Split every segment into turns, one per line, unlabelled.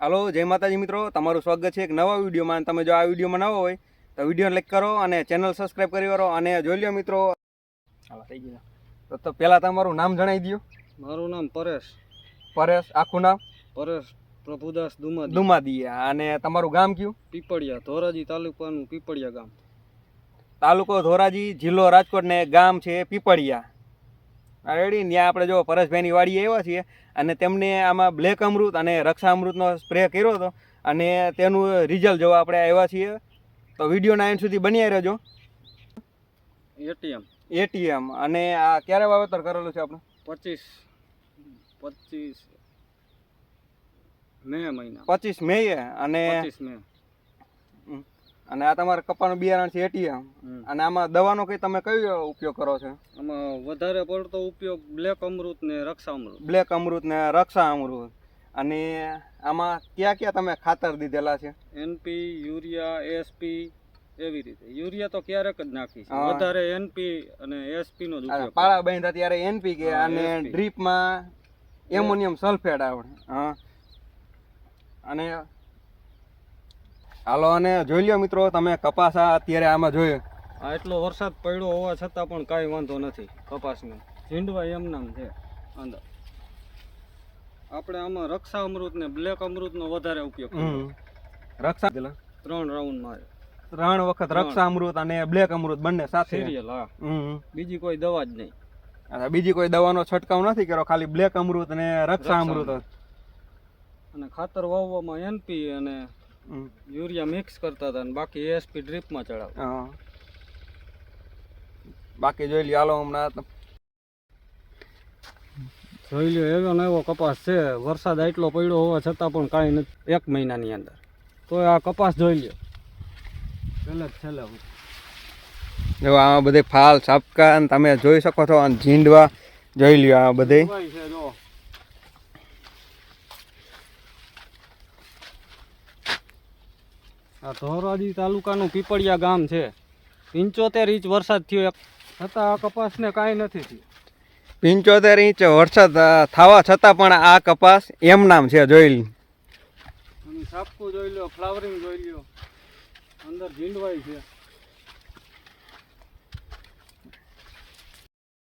હાલો જય માતાજી મિત્રો. તમારું સ્વાગત છે એક નવા વિડીયોમાં. તમે જો આ વિડીયોમાં નવો હોય તો વીડિયો લાઈક કરો અને ચેનલ સબસ્ક્રાઈબ કરી કરો અને જોઈ લો મિત્રો. હાલો થઈ ગયું. તો તો પહેલાં તમારું નામ જણાવી દો
મારું નામ પરેશ.
પરેશ આખું નામ?
પરેશ પ્રભુદાસ દુમાદી.
દુમાદીયા અને તમારું ગામ કયું?
પીપળિયા ધોરાજી તાલુકાનું પીપળિયા ગામ.
તાલુકો ધોરાજી જિલ્લો રાજકોટ ને ગામ છે પીપળિયા. રેડી. ત્યાં આપણે જો પરેશભાઈની વાડીએ આવ્યા છીએ અને તેમને આમાં બ્લેક અમૃત અને રક્ષા અમૃતનો સ્પ્રે કર્યો હતો અને તેનું રિઝલ્ટ જોવા આપણે આવ્યા છીએ. તો વિડીયોના એન્ડ સુધી બન્યા રહેજો.
એટીએમ.
એટીએમ. અને આ ક્યારે વાવેતર કરેલું છે આપણે?
પચીસ. પચીસ. મે મહિના.
પચીસ મે અને
પચીસ મે.
અને આ તમારે કપાનું બિયારણ છે એટીએમ. અને આમાં દવાનો કઈ તમે કયો ઉપયોગ કરો છો?
આમાં વધારે પડતો ઉપયોગ બ્લેક અમૃત ને રક્ષા અમૃત.
બ્લેક અમૃત ને રક્ષા અમૃત. અને આમાં ક્યાં ક્યાં તમે ખાતર દીધેલા છે?
એનપી યુરિયા એસપી એવી રીતે. યુરિયા તો ક્યારેક જ નાખી છે. વધારે એનપી અને એસપી નો જ ઉપયોગ
પાળા બાંધ્યા ત્યારે એનપી
કે
અને. ડ્રીપમાં એમોનિયમ સલ્ફેટ આવડે. હા. અને હાલો અને જોઈ લ્યો મિત્રો તમે કપાસ અત્યારે આમાં જોયું.
આ એટલો વરસાદ પડ્યો હોવા છતાં પણ કાંઈ વાંધો નથી કપાસને. ઝીંડવા એમનામ છે. અંદર. આપણે આમાં રક્ષા અમૃત ને બ્લેક અમૃતનો વધારે ઉપયોગ.
રક્ષા
ત્રણ રાઉન્ડ મારે.
ત્રણ વખત રક્ષા અમૃત અને બ્લેક અમૃત બંને સાથે.
બીજી કોઈ દવા જ નહીં.
અને બીજી કોઈ દવાનો છંટકાવ નથી કર્યો ખાલી બ્લેક અમૃત અને રક્ષા અમૃત.
અને ખાતર વાવવામાં એનપી અને. યુરિયા મિક્સ કરતા હતા ને બાકી એસપી ડ્રીપમાં ચડાવ.
હા. બાકી જોઈ લ્યો હાલો હમણાં
જોઈ લ્યો એવો ને એવો કપાસ છે. વરસાદ એટલો પડ્યો હોવા છતાં પણ કાંઈ નથી. એક મહિનાની અંદર. તો આ કપાસ જોઈ લ્યો. છેલ્લે છેલ્લે
જો આ બધે ફાલ સાપકા તમે જોઈ શકો છો અને ઝીંડવા જોઈ લ્યો આ બધે.
છે જો. આ ધોરાજી તાલુકાનું પીપળિયા ગામ છે. પંચોતેર ઇંચ વરસાદ થયો. છતાં આ કપાસને કાંઈ નથી થયું.
પંચોતેર ઇંચ વરસાદ થવા છતાં પણ આ કપાસ એમ નામ છે જોઈ.
અને સાપકું જોઈ લો ફ્લાવરિંગ જોઈ લ્યો. અંદર ઝીંડવાય છે.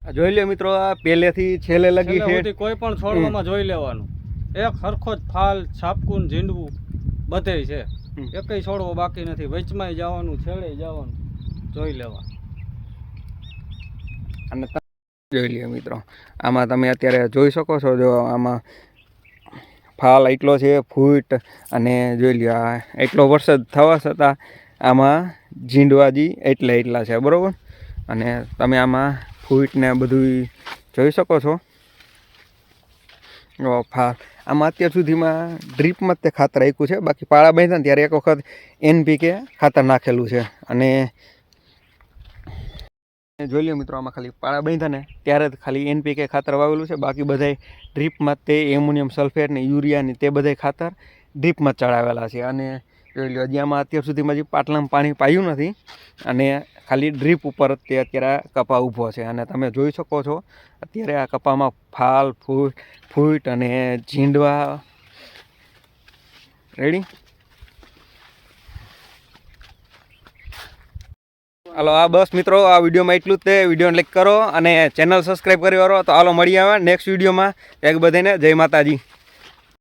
આ જોઈ લ્યો મિત્રો આ પહેલેથી છેલ્લે લગી છે.
કોઈ પણ છોડવામાં જોઈ લેવાનું. એક સરખો જ ફાલ છાપકું ઝીંડવું બધે છે. એકય છોડવો બાકી નથી. વચમાંય જવાનું છેડે જવાનું. જોઈ લેવા.
અને જોઈ લઈએ મિત્રો. આમાં તમે અત્યારે જોઈ શકો છો જો આમાં ફાલ એટલો છે ફૂટ અને જોઈ લ્યો આ એટલો વરસાદ થવા છતાં આમાં ઝીંડવાજી એટલા એટલા છે બરાબર? અને તમે આમાં ફૂટ ને બધું જોઈ શકો છો. ફાલ. આમાં અત્યાર સુધીમાં ડ્રીપમાં જ તે ખાતર આપ્યું છે. બાકી પાળા બાંધ્યા ત્યારે એક વખત એનપીકે ખાતર નાખેલું છે. અને જોઈ લ્યો મિત્રો, આમાં ખાલી પાળા બાંધ્યા ને ત્યારે જ ખાલી એનપીકે ખાતર વાવેલું છે. બાકી બધાય ડ્રીપમાં તે એમોનિયમ સલ્ફેટ ને યુરિયા ને તે બધાય ખાતર ડ્રીપમાં ચડાવેલા છે. અને જોઈ આમાં અત્યાર સુધીમાં જે પાટલામાં પાણી પાયું નથી અને ખાલી ડ્રીપ ઉપર તે અત્યારે કપા ઊભો છે. અને તમે જોઈ શકો છો, અત્યારે આ કપામાં ફાલ, ફૂટ ફૂટ અને ઝીંડવા. રેડી હાલો આ બસ મિત્રો, આ વિડીયોમાં એટલું જ તે. વિડીયોને લાઈક કરો અને ચેનલ સબસ્ક્રાઈબ કરી વાળો તો હાલો મળી આવે નેક્સ્ટ વિડીયોમાં. એક બધાને જય માતાજી.